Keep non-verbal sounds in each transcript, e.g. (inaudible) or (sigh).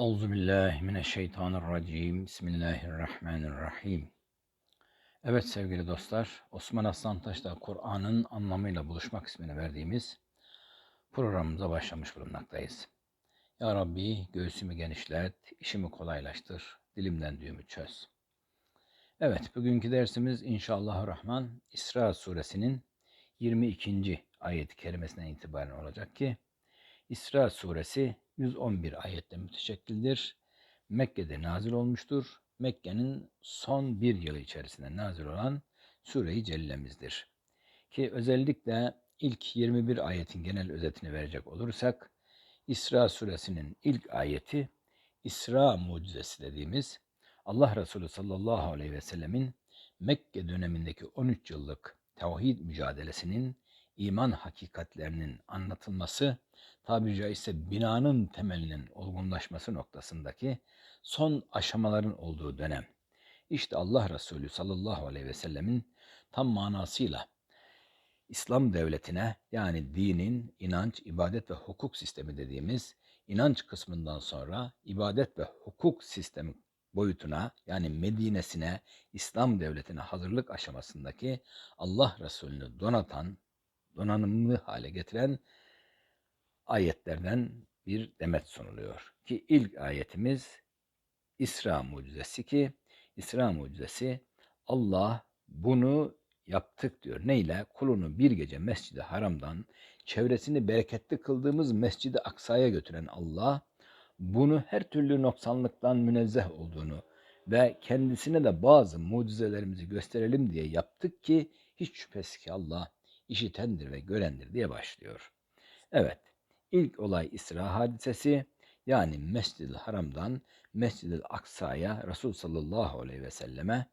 Euzu billahi mineşşeytanirracim. Bismillahirrahmanirrahim. Evet sevgili dostlar, Osman Aslan Taş'ta Kur'an'ın anlamıyla buluşmak ismini verdiğimiz programımıza başlamış bulunmaktayız. Ya Rabbi göğsümü genişlet, işimi kolaylaştır, dilimden düğümü çöz. Evet, bugünkü dersimiz inşallah Rahman İsra suresinin 22. ayet-i kerimesinden itibaren olacak ki İsra suresi 111 ayette müteşekkildir. Mekke'de nazil olmuştur. Mekke'nin son bir yılı içerisinde nazil olan Sure-i Celle'mizdir. Ki özellikle ilk 21 ayetin genel özetini verecek olursak, İsra suresinin ilk ayeti İsra mucizesi dediğimiz Allah Resulü sallallahu aleyhi ve sellemin Mekke dönemindeki 13 yıllık tevhid mücadelesinin iman hakikatlerinin anlatılması, tabiri caizse binanın temelinin olgunlaşması noktasındaki son aşamaların olduğu dönem. İşte Allah Resulü sallallahu aleyhi ve sellemin tam manasıyla İslam devletine yani dinin inanç, ibadet ve hukuk sistemi dediğimiz inanç kısmından sonra ibadet ve hukuk sistemi boyutuna yani Medine'sine, İslam devletine hazırlık aşamasındaki Allah Resulü'nü donatan, donanımlı hale getiren ayetlerden bir demet sunuluyor. Ki ilk ayetimiz İsra mucizesi ki İsra mucizesi Allah bunu yaptık diyor. Neyle? Kulunu bir gece Mescid-i Haram'dan çevresini bereketli kıldığımız Mescid-i Aksa'ya götüren Allah bunu her türlü noksanlıktan münezzeh olduğunu ve kendisine de bazı mucizelerimizi gösterelim diye yaptık ki hiç şüphesiz ki Allah işitendir ve görendir diye başlıyor. Evet, ilk olay İsra hadisesi yani Mescid-i Haram'dan Mescid-i Aksa'ya Resul sallallahu aleyhi ve selleme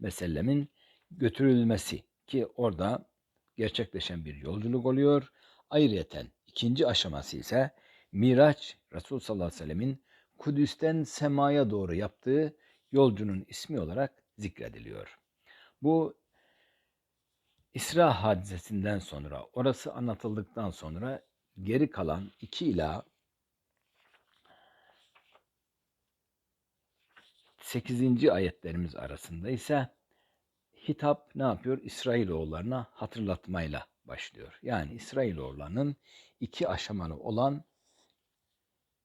ve sellemin götürülmesi ki orada gerçekleşen bir yolculuk oluyor. Ayrıyeten ikinci aşaması ise Miraç Resul sallallahu aleyhi ve sellemin Kudüs'ten semaya doğru yaptığı yolcunun ismi olarak zikrediliyor. Bu İsra hadisesinden sonra, orası anlatıldıktan sonra geri kalan 2 ila 8. ayetlerimiz arasında ise hitap ne yapıyor? İsrailoğullarına hatırlatmayla başlıyor. Yani İsrailoğullarının iki aşamalı olan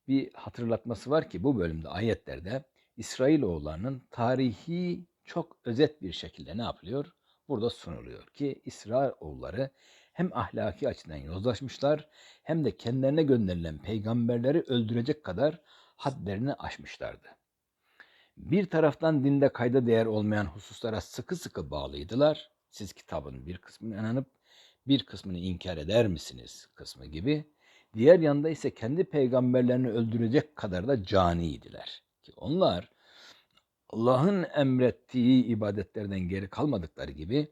bir hatırlatması var ki bu bölümde ayetlerde İsrailoğullarının tarihi çok özet bir şekilde ne yapılıyor? Burada sunuluyor ki İsrailoğulları hem ahlaki açıdan yozlaşmışlar hem de kendilerine gönderilen peygamberleri öldürecek kadar hadlerini aşmışlardı. Bir taraftan dinde kayda değer olmayan hususlara sıkı sıkı bağlıydılar. Siz kitabın bir kısmını inanıp bir kısmını inkar eder misiniz kısmı gibi. Diğer yanda ise kendi peygamberlerini öldürecek kadar da caniydiler. Ki onlar Allah'ın emrettiği ibadetlerden geri kalmadıkları gibi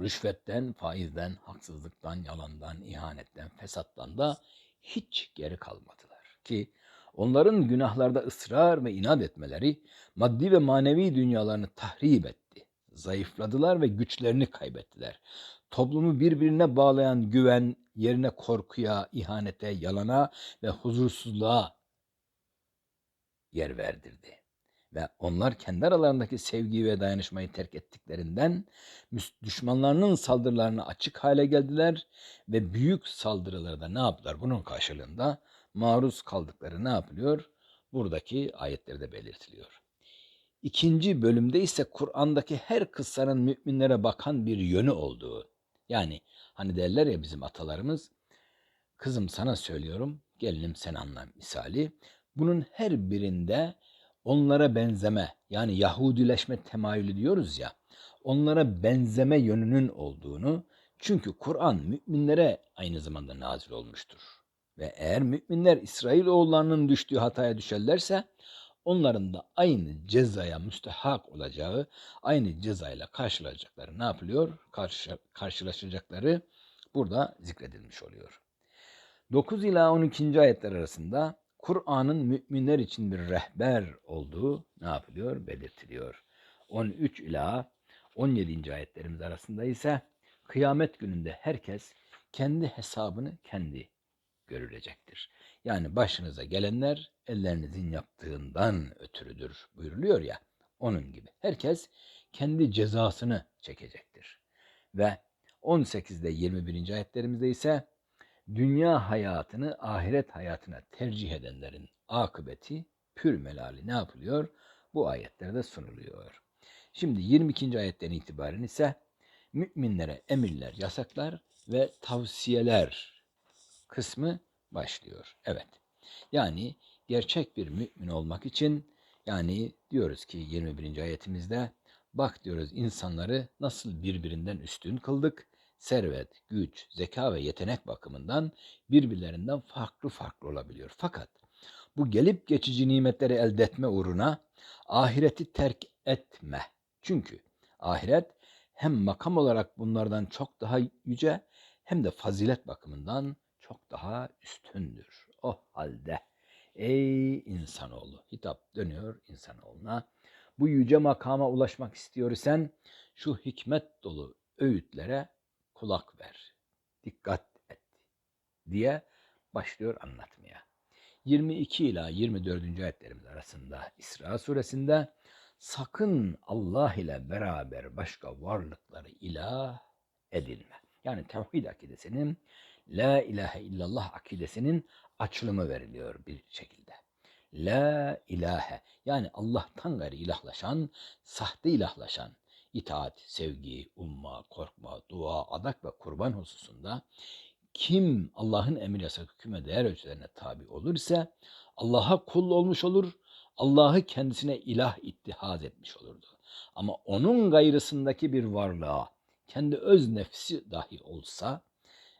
rüşvetten, faizden, haksızlıktan, yalandan, ihanetten, fesattan da hiç geri kalmadılar. Ki onların günahlarda ısrar ve inat etmeleri maddi ve manevi dünyalarını tahrip etti. Zayıfladılar ve güçlerini kaybettiler. Toplumu birbirine bağlayan güven yerine korkuya, ihanete, yalana ve huzursuzluğa yer verdirdi ve onlar kendi aralarındaki sevgi ve dayanışmayı terk ettiklerinden düşmanlarının saldırılarına açık hale geldiler ve büyük saldırıları da ne yaptılar? Bunun karşılığında maruz kaldıkları ne yapılıyor? Buradaki ayetlerde belirtiliyor. İkinci bölümde ise Kur'an'daki her kıssanın müminlere bakan bir yönü olduğu. Yani hani derler ya bizim atalarımız, kızım sana söylüyorum, gelinim sen anla misali. Bunun her birinde onlara benzeme yani Yahudileşme temayülü diyoruz ya onlara benzeme yönünün olduğunu çünkü Kur'an müminlere aynı zamanda nazil olmuştur. Ve eğer müminler İsrailoğullarının düştüğü hataya düşerlerse onların da aynı cezaya müstehak olacağı, aynı cezayla karşılaşacakları ne yapılıyor? Karşı, karşılaşacakları burada zikredilmiş oluyor. 9 ila 12. ayetler arasında Kur'an'ın müminler için bir rehber olduğu ne yapılıyor? Belirtiliyor. 13 ila 17. ayetlerimiz arasında ise kıyamet gününde herkes kendi hesabını kendi görülecektir. Yani başınıza gelenler ellerinizin yaptığından ötürüdür buyuruluyor ya. Onun gibi. Herkes kendi cezasını çekecektir. Ve 18'de 21. ayetlerimizde ise dünya hayatını ahiret hayatına tercih edenlerin akıbeti pür melali ne yapılıyor? Bu ayetlerde sunuluyor. Şimdi 22. ayetten itibaren ise müminlere emirler, yasaklar ve tavsiyeler kısmı başlıyor. Evet. Yani gerçek bir mümin olmak için yani diyoruz ki 21. ayetimizde bak diyoruz insanları nasıl birbirinden üstün kıldık. Servet, güç, zeka ve yetenek bakımından birbirlerinden farklı farklı olabiliyor. Fakat bu gelip geçici nimetleri elde etme uğruna ahireti terk etme. Çünkü ahiret hem makam olarak bunlardan çok daha yüce hem de fazilet bakımından çok daha üstündür. O halde ey insanoğlu hitap dönüyor insanoğluna. Bu yüce makama ulaşmak istiyorsan şu hikmet dolu öğütlere kulak ver. Dikkat et diye başlıyor anlatmaya. 22 ila 24. ayetlerimiz arasında İsra suresinde sakın Allah ile beraber başka varlıkları ilah edinme. Yani tevhid akidesinin La ilahe illallah akidesinin açılımı veriliyor bir şekilde. La ilahe yani Allah'tan gayri ilahlaşan, sahte ilahlaşan, itaat, sevgi, umma, korkma, dua, adak ve kurban hususunda kim Allah'ın emir yasak hüküme değer ölçülerine tabi olursa Allah'a kul olmuş olur, Allah'ı kendisine ilah ittihaz etmiş olurdu. Ama onun gayrısındaki bir varlığa, kendi öz nefsi dahi olsa,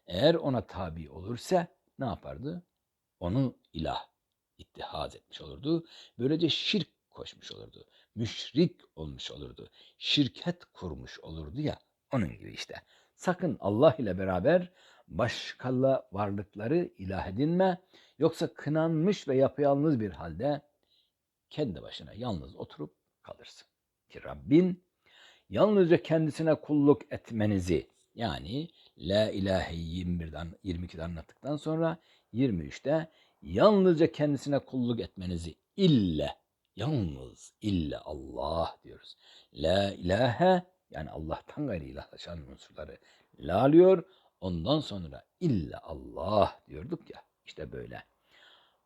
eğer ona tabi olursa ne yapardı? Onu ilah ittihaz etmiş olurdu. Böylece şirk koşmuş olurdu. Müşrik olmuş olurdu. Şirket kurmuş olurdu ya. Onun gibi işte. Sakın Allah ile beraber başkalı varlıkları ilah edinme. Yoksa kınanmış ve yapayalnız bir halde kendi başına yalnız oturup kalırsın. Ki Rabbin yalnızca kendisine kulluk etmenizi yani La ilahe 21'den 22'de anlattıktan sonra 23'te yalnızca kendisine kulluk etmenizi ille yalnız ille Allah diyoruz. La ilahe yani Allah'tan gayri ilahlaşan unsurları la alıyor. Ondan sonra ille Allah diyorduk ya işte böyle.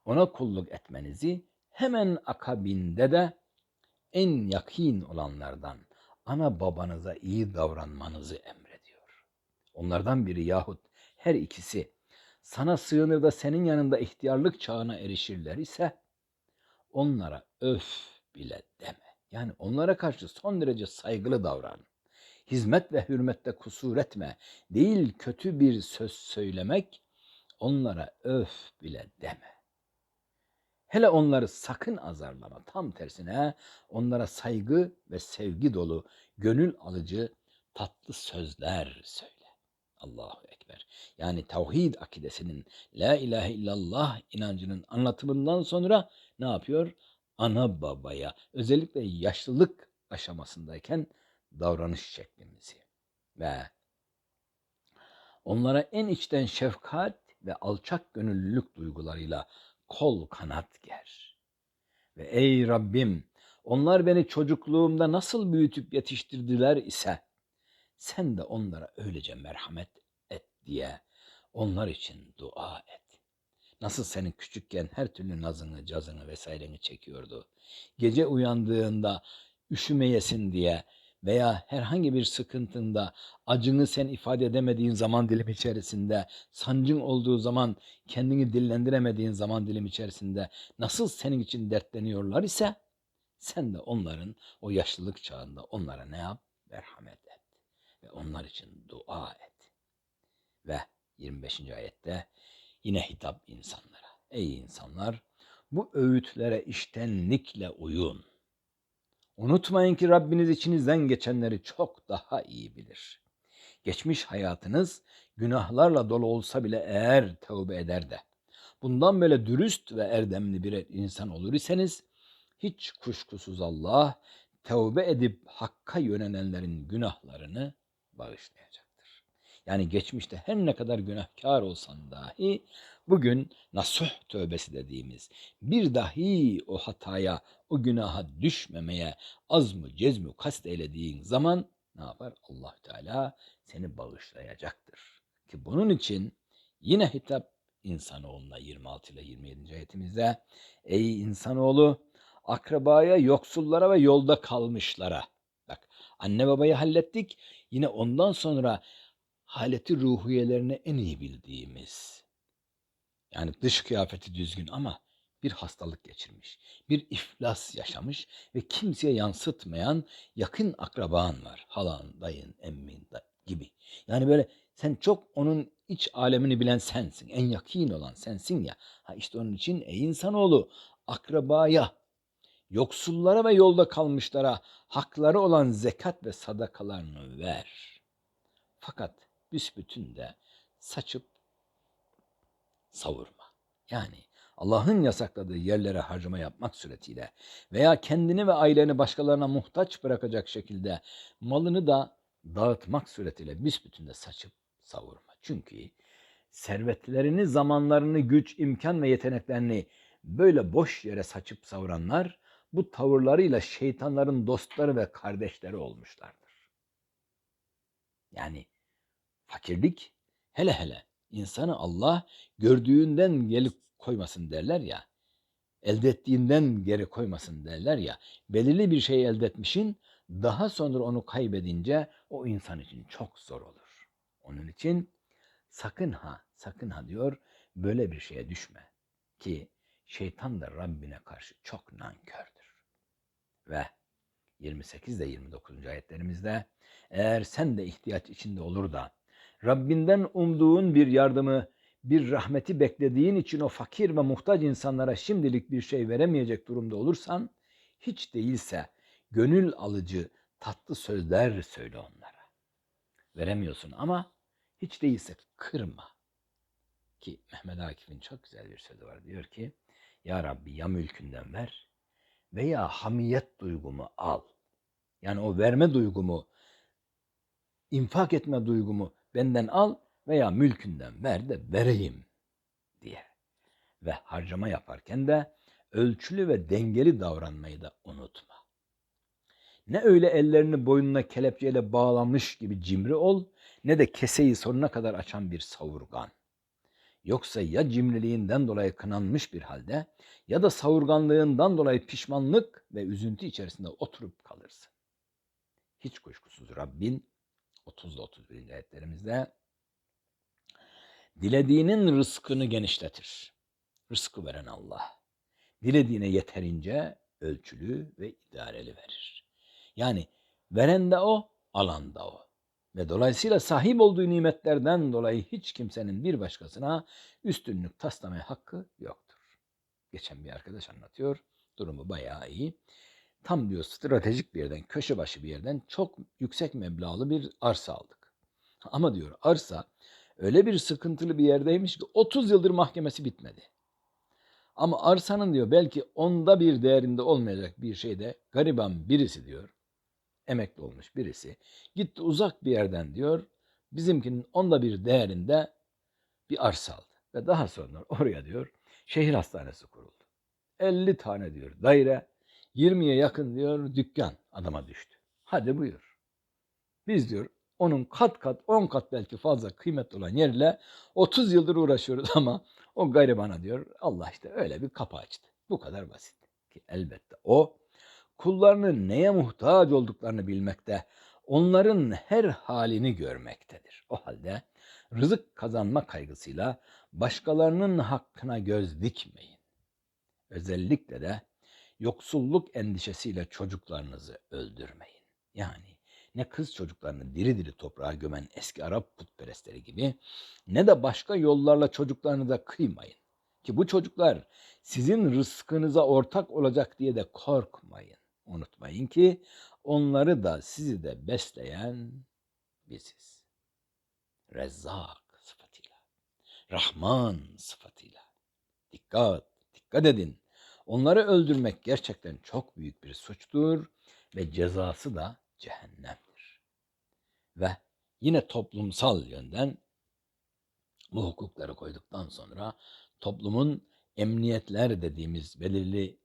Ona kulluk etmenizi hemen akabinde de en yakin olanlardan ana babanıza iyi davranmanızı emrediyor. Onlardan biri yahut her ikisi sana sığınır da senin yanında ihtiyarlık çağına erişirler ise onlara öf bile deme. Yani onlara karşı son derece saygılı davran. Hizmet ve hürmette kusur etme. Değil kötü bir söz söylemek onlara öf bile deme. Hele onları sakın azarlama. Tam tersine onlara saygı ve sevgi dolu, gönül alıcı tatlı sözler söyle. Allahu Ekber. Yani tevhid akidesinin La ilahe illallah inancının anlatımından sonra ne yapıyor? Ana babaya özellikle yaşlılık aşamasındayken davranış şeklimizi ve onlara en içten şefkat ve alçak gönüllülük duygularıyla kol kanat ger. Ve ey Rabbim onlar beni çocukluğumda nasıl büyütüp yetiştirdiler ise sen de onlara öylece merhamet et diye onlar için dua et. Nasıl senin küçükken her türlü nazını, cazını vesaireni çekiyordu. Gece uyandığında üşümeyesin diye veya herhangi bir sıkıntında acını sen ifade edemediğin zaman dilim içerisinde, sancın olduğu zaman kendini dillendiremediğin zaman dilim içerisinde nasıl senin için dertleniyorlar ise sen de onların o yaşlılık çağında onlara ne yap? Merhamet et ve onlar için dua et. Ve 25. ayette yine hitap insanlara. Ey insanlar bu öğütlere iştenlikle uyun. Unutmayın ki Rabbiniz içinizden geçenleri çok daha iyi bilir. Geçmiş hayatınız günahlarla dolu olsa bile eğer tövbe eder de bundan böyle dürüst ve erdemli bir insan olur iseniz hiç kuşkusuz Allah tövbe edip hakka yönelenlerin günahlarını bağışlayacaktır. Yani geçmişte her ne kadar günahkar olsan dahi Bugün nasuh tövbesi dediğimiz bir dahi o hataya, o günaha düşmemeye az mı cezmi kast eylediğin zaman ne yapar? allah Teala seni bağışlayacaktır. Ki bunun için yine hitap insanoğluna 26 ile 27. ayetimizde Ey insanoğlu akrabaya, yoksullara ve yolda kalmışlara. Bak anne babayı hallettik. Yine ondan sonra haleti ruhiyelerini en iyi bildiğimiz. Yani dış kıyafeti düzgün ama bir hastalık geçirmiş, bir iflas yaşamış ve kimseye yansıtmayan yakın akraban var. Halan, dayın, emmin da gibi. Yani böyle sen çok onun iç alemini bilen sensin. En yakın olan sensin ya. Ha işte onun için ey insanoğlu akrabaya, yoksullara ve yolda kalmışlara hakları olan zekat ve sadakalarını ver. Fakat büsbütün de saçıp savurma. Yani Allah'ın yasakladığı yerlere harcama yapmak suretiyle veya kendini ve aileni başkalarına muhtaç bırakacak şekilde malını da dağıtmak suretiyle büsbütün de saçıp savurma. Çünkü servetlerini, zamanlarını, güç, imkan ve yeteneklerini böyle boş yere saçıp savuranlar bu tavırlarıyla şeytanların dostları ve kardeşleri olmuşlardır. Yani fakirlik hele hele insanı Allah gördüğünden geri koymasın derler ya. Elde ettiğinden geri koymasın derler ya. Belirli bir şey elde etmişin daha sonra onu kaybedince o insan için çok zor olur. Onun için sakın ha, sakın ha diyor böyle bir şeye düşme. Ki şeytan da Rabbine karşı çok nankördür. Ve 28 ve 29. ayetlerimizde eğer sen de ihtiyaç içinde olur da Rabbinden umduğun bir yardımı, bir rahmeti beklediğin için o fakir ve muhtaç insanlara şimdilik bir şey veremeyecek durumda olursan, hiç değilse gönül alıcı tatlı sözler söyle onlara. Veremiyorsun ama hiç değilse kırma. Ki Mehmet Akif'in çok güzel bir sözü var. Diyor ki, Ya Rabbi ya mülkünden ver veya hamiyet duygumu al. Yani o verme duygumu, infak etme duygumu benden al veya mülkünden ver de vereyim diye. Ve harcama yaparken de ölçülü ve dengeli davranmayı da unutma. Ne öyle ellerini boynuna kelepçeyle bağlamış gibi cimri ol, ne de keseyi sonuna kadar açan bir savurgan. Yoksa ya cimriliğinden dolayı kınanmış bir halde ya da savurganlığından dolayı pişmanlık ve üzüntü içerisinde oturup kalırsın. Hiç kuşkusuz Rabbin 30 ile 31. ayetlerimizde dilediğinin rızkını genişletir. Rızkı veren Allah. Dilediğine yeterince ölçülü ve idareli verir. Yani veren de o, alan da o. Ve dolayısıyla sahip olduğu nimetlerden dolayı hiç kimsenin bir başkasına üstünlük taslamaya hakkı yoktur. Geçen bir arkadaş anlatıyor. Durumu bayağı iyi tam diyor stratejik bir yerden, köşe başı bir yerden çok yüksek meblağlı bir arsa aldık. Ama diyor arsa öyle bir sıkıntılı bir yerdeymiş ki 30 yıldır mahkemesi bitmedi. Ama arsanın diyor belki onda bir değerinde olmayacak bir şeyde gariban birisi diyor, emekli olmuş birisi, gitti uzak bir yerden diyor, bizimkinin onda bir değerinde bir arsa aldı. Ve daha sonra oraya diyor şehir hastanesi kuruldu. 50 tane diyor daire, 20'ye yakın diyor dükkan adama düştü. Hadi buyur. Biz diyor onun kat kat 10 kat belki fazla kıymetli olan yerle 30 yıldır uğraşıyoruz (laughs) ama o garibana diyor Allah işte öyle bir kapı açtı. Bu kadar basit. Ki elbette o kullarının neye muhtaç olduklarını bilmekte, onların her halini görmektedir. O halde rızık kazanma kaygısıyla başkalarının hakkına göz dikmeyin. Özellikle de yoksulluk endişesiyle çocuklarınızı öldürmeyin. Yani ne kız çocuklarını diri diri toprağa gömen eski Arap putperestleri gibi ne de başka yollarla çocuklarını da kıymayın. Ki bu çocuklar sizin rızkınıza ortak olacak diye de korkmayın. Unutmayın ki onları da sizi de besleyen biziz. Rezzak sıfatıyla, Rahman sıfatıyla. Dikkat, dikkat edin. Onları öldürmek gerçekten çok büyük bir suçtur ve cezası da cehennemdir. Ve yine toplumsal yönden Bu hukukları koyduktan sonra toplumun emniyetler dediğimiz belirli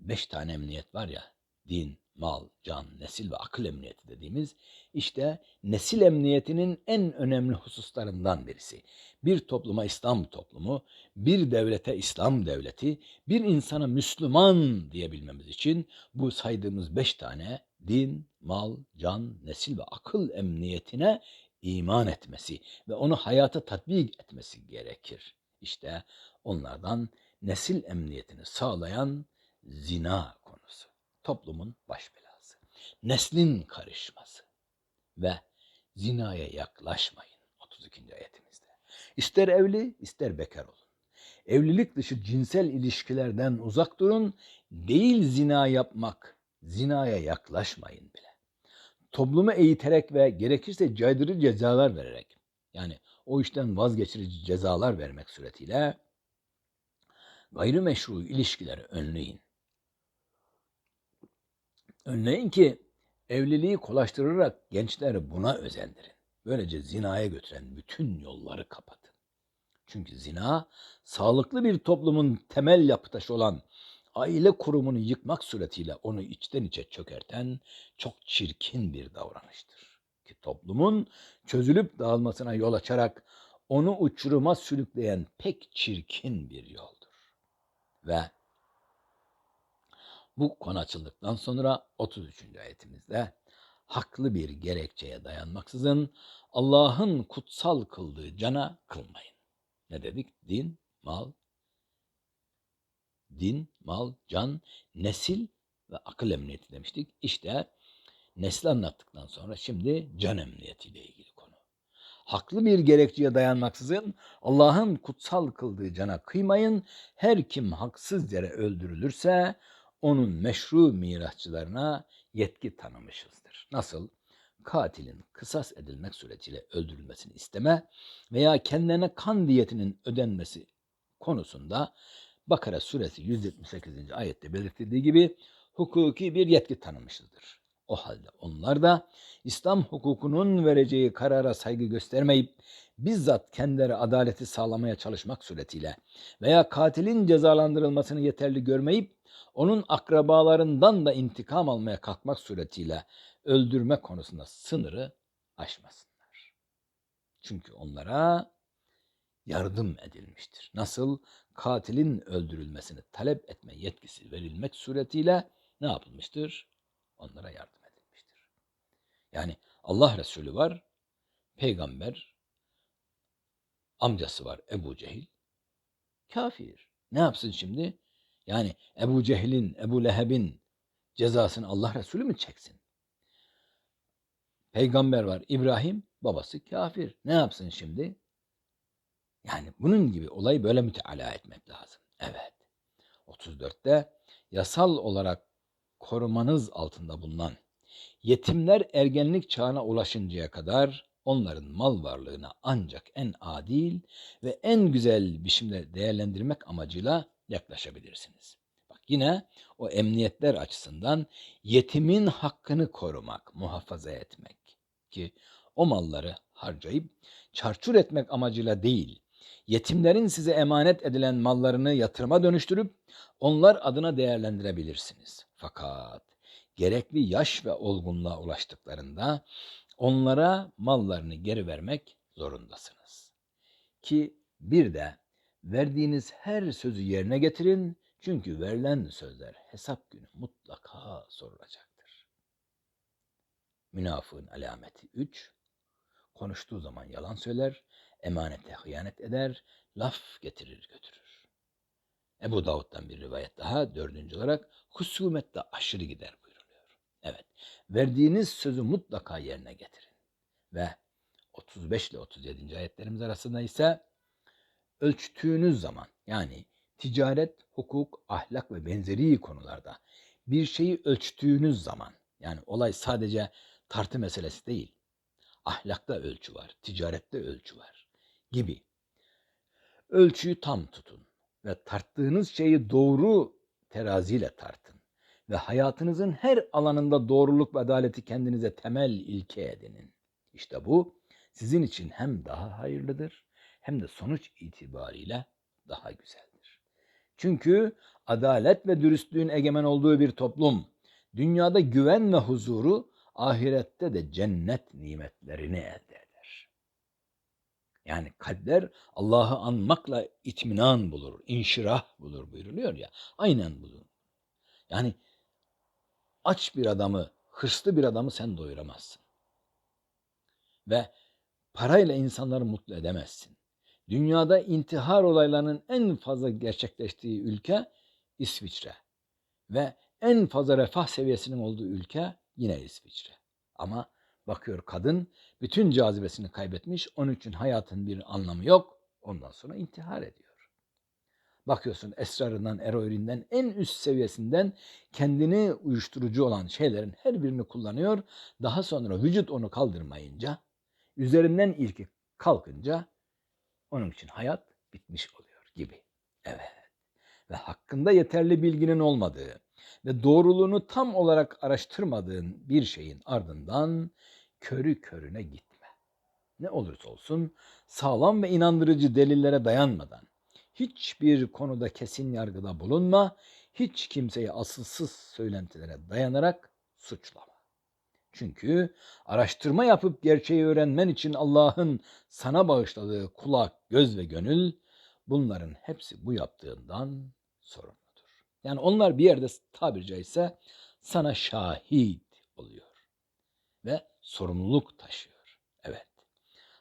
beş tane emniyet var ya, din, mal, can, nesil ve akıl emniyeti dediğimiz işte nesil emniyetinin en önemli hususlarından birisi. Bir topluma İslam toplumu, bir devlete İslam devleti, bir insana Müslüman diyebilmemiz için bu saydığımız beş tane din, mal, can, nesil ve akıl emniyetine iman etmesi ve onu hayata tatbik etmesi gerekir. İşte onlardan nesil emniyetini sağlayan zina. Toplumun baş belası. Neslin karışması ve zinaya yaklaşmayın 32. ayetimizde. İster evli ister bekar olun. Evlilik dışı cinsel ilişkilerden uzak durun. Değil zina yapmak, zinaya yaklaşmayın bile. Toplumu eğiterek ve gerekirse caydırıcı cezalar vererek yani o işten vazgeçirici cezalar vermek suretiyle gayrimeşru ilişkileri önleyin. Önleyin ki evliliği kolaştırarak gençleri buna özendirin. Böylece zinaya götüren bütün yolları kapatın. Çünkü zina sağlıklı bir toplumun temel yapı taşı olan aile kurumunu yıkmak suretiyle onu içten içe çökerten çok çirkin bir davranıştır. Ki toplumun çözülüp dağılmasına yol açarak onu uçuruma sürükleyen pek çirkin bir yoldur. Ve bu konu açıldıktan sonra 33. ayetimizde haklı bir gerekçeye dayanmaksızın Allah'ın kutsal kıldığı cana kılmayın. Ne dedik? Din, mal, din, mal, can, nesil ve akıl emniyeti demiştik. İşte nesli anlattıktan sonra şimdi can emniyetiyle ilgili konu. Haklı bir gerekçeye dayanmaksızın Allah'ın kutsal kıldığı cana kıymayın. Her kim haksız yere öldürülürse onun meşru mirasçılarına yetki tanımışızdır. Nasıl? Katilin kısas edilmek suretiyle öldürülmesini isteme veya kendilerine kan diyetinin ödenmesi konusunda Bakara suresi 178. ayette belirtildiği gibi hukuki bir yetki tanımışızdır. O halde onlar da İslam hukukunun vereceği karara saygı göstermeyip bizzat kendileri adaleti sağlamaya çalışmak suretiyle veya katilin cezalandırılmasını yeterli görmeyip onun akrabalarından da intikam almaya kalkmak suretiyle öldürme konusunda sınırı aşmasınlar. Çünkü onlara yardım edilmiştir. Nasıl? Katilin öldürülmesini talep etme yetkisi verilmek suretiyle ne yapılmıştır? Onlara yardım edilmiştir. Yani Allah Resulü var, peygamber, amcası var Ebu Cehil, kafir. Ne yapsın şimdi? Yani Ebu Cehil'in, Ebu Leheb'in cezasını Allah Resulü mü çeksin? Peygamber var İbrahim, babası kafir. Ne yapsın şimdi? Yani bunun gibi olayı böyle müteala etmek lazım. Evet. 34'te yasal olarak korumanız altında bulunan yetimler ergenlik çağına ulaşıncaya kadar onların mal varlığına ancak en adil ve en güzel biçimde değerlendirmek amacıyla yaklaşabilirsiniz. Bak yine o emniyetler açısından yetimin hakkını korumak, muhafaza etmek ki o malları harcayıp çarçur etmek amacıyla değil, yetimlerin size emanet edilen mallarını yatırıma dönüştürüp onlar adına değerlendirebilirsiniz. Fakat gerekli yaş ve olgunluğa ulaştıklarında onlara mallarını geri vermek zorundasınız. Ki bir de verdiğiniz her sözü yerine getirin çünkü verilen sözler hesap günü mutlaka sorulacaktır. Münafığın alameti 3. Konuştuğu zaman yalan söyler, emanete hıyanet eder, laf getirir götürür. Ebu Davud'dan bir rivayet daha dördüncü olarak husumette aşırı gider buyuruluyor. Evet, verdiğiniz sözü mutlaka yerine getirin. Ve 35 ile 37. ayetlerimiz arasında ise ölçtüğünüz zaman yani ticaret, hukuk, ahlak ve benzeri konularda bir şeyi ölçtüğünüz zaman yani olay sadece tartı meselesi değil. Ahlakta ölçü var, ticarette ölçü var gibi. Ölçüyü tam tutun ve tarttığınız şeyi doğru teraziyle tartın ve hayatınızın her alanında doğruluk ve adaleti kendinize temel ilke edinin. İşte bu sizin için hem daha hayırlıdır hem de sonuç itibariyle daha güzeldir. Çünkü adalet ve dürüstlüğün egemen olduğu bir toplum dünyada güven ve huzuru, ahirette de cennet nimetlerini elde eder. Yani kalpler Allah'ı anmakla itminan bulur, inşirah bulur buyuruluyor ya. Aynen bulur. Yani aç bir adamı, hırslı bir adamı sen doyuramazsın. Ve parayla insanları mutlu edemezsin. Dünyada intihar olaylarının en fazla gerçekleştiği ülke İsviçre. Ve en fazla refah seviyesinin olduğu ülke yine İsviçre. Ama bakıyor kadın bütün cazibesini kaybetmiş. Onun için hayatın bir anlamı yok. Ondan sonra intihar ediyor. Bakıyorsun esrarından, eroininden, en üst seviyesinden kendini uyuşturucu olan şeylerin her birini kullanıyor. Daha sonra vücut onu kaldırmayınca, üzerinden ilki kalkınca onun için hayat bitmiş oluyor gibi. Evet. Ve hakkında yeterli bilginin olmadığı ve doğruluğunu tam olarak araştırmadığın bir şeyin ardından körü körüne gitme. Ne olursa olsun sağlam ve inandırıcı delillere dayanmadan hiçbir konuda kesin yargıda bulunma, hiç kimseyi asılsız söylentilere dayanarak suçlama. Çünkü araştırma yapıp gerçeği öğrenmen için Allah'ın sana bağışladığı kulak, göz ve gönül bunların hepsi bu yaptığından sorumludur. Yani onlar bir yerde tabiri caizse sana şahit oluyor ve sorumluluk taşıyor. Evet.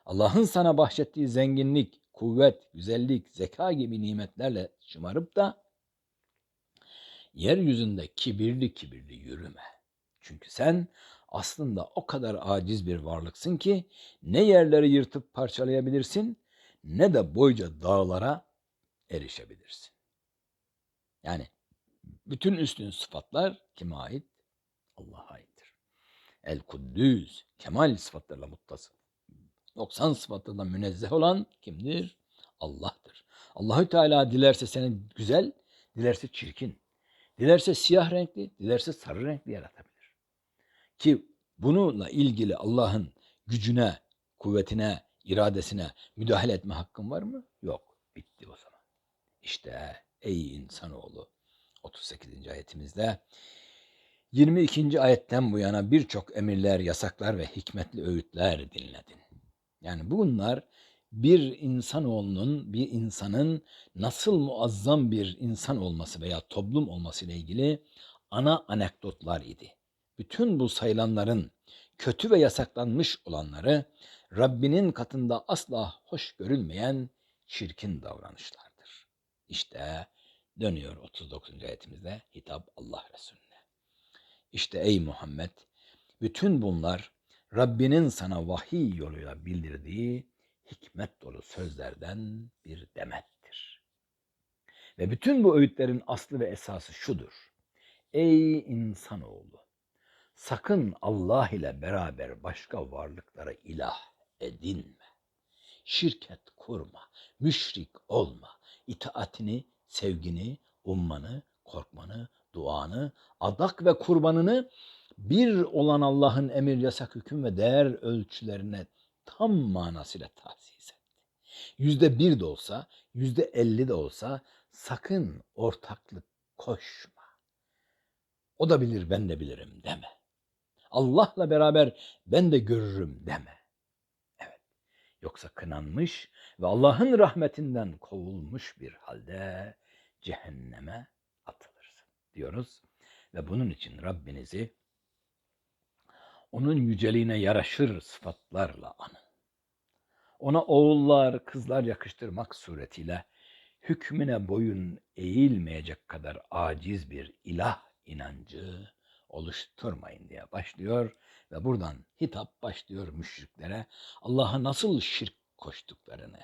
Allah'ın sana bahşettiği zenginlik, kuvvet, güzellik, zeka gibi nimetlerle şımarıp da yeryüzünde kibirli kibirli yürüme. Çünkü sen aslında o kadar aciz bir varlıksın ki ne yerleri yırtıp parçalayabilirsin ne de boyca dağlara erişebilirsin. Yani bütün üstün sıfatlar kime ait? Allah'a aittir. El Kuddüs, kemal sıfatlarla muttasıf. 90 sıfatlardan münezzeh olan kimdir? Allah'tır. Allahü Teala dilerse seni güzel, dilerse çirkin, dilerse siyah renkli, dilerse sarı renkli yaratabilir. Ki bununla ilgili Allah'ın gücüne, kuvvetine, iradesine müdahale etme hakkın var mı? Yok. Bitti o zaman. İşte ey insanoğlu 38. ayetimizde 22. ayetten bu yana birçok emirler, yasaklar ve hikmetli öğütler dinledin. Yani bunlar bir insanoğlunun, bir insanın nasıl muazzam bir insan olması veya toplum olması ile ilgili ana anekdotlar idi. Bütün bu sayılanların kötü ve yasaklanmış olanları Rabbinin katında asla hoş görülmeyen çirkin davranışlardır. İşte dönüyor 39. ayetimizde hitap Allah Resulüne. İşte ey Muhammed bütün bunlar Rabbinin sana vahiy yoluyla bildirdiği hikmet dolu sözlerden bir demettir. Ve bütün bu öğütlerin aslı ve esası şudur. Ey insanoğlu! Sakın Allah ile beraber başka varlıklara ilah edinme. Şirket kurma, müşrik olma. İtaatini, sevgini, ummanı, korkmanı, duanı, adak ve kurbanını bir olan Allah'ın emir, yasak, hüküm ve değer ölçülerine tam manasıyla tahsis et. Yüzde bir de olsa, yüzde elli de olsa sakın ortaklık koşma. O da bilir, ben de bilirim deme. Allah'la beraber ben de görürüm deme. Evet, yoksa kınanmış ve Allah'ın rahmetinden kovulmuş bir halde cehenneme atılırsın diyoruz. Ve bunun için Rabbinizi onun yüceliğine yaraşır sıfatlarla anın. Ona oğullar, kızlar yakıştırmak suretiyle hükmüne boyun eğilmeyecek kadar aciz bir ilah inancı oluşturmayın diye başlıyor ve buradan hitap başlıyor müşriklere Allah'a nasıl şirk koştuklarını,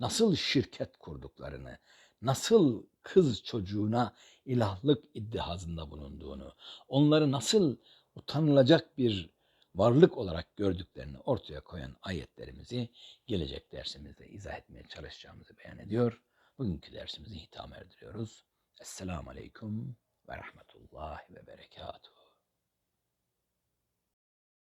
nasıl şirket kurduklarını, nasıl kız çocuğuna ilahlık iddihazında bulunduğunu, onları nasıl utanılacak bir varlık olarak gördüklerini ortaya koyan ayetlerimizi gelecek dersimizde izah etmeye çalışacağımızı beyan ediyor. Bugünkü dersimizi hitam erdiriyoruz. Esselamu Aleyküm ve Rahmetullahi ve Berekatuhu.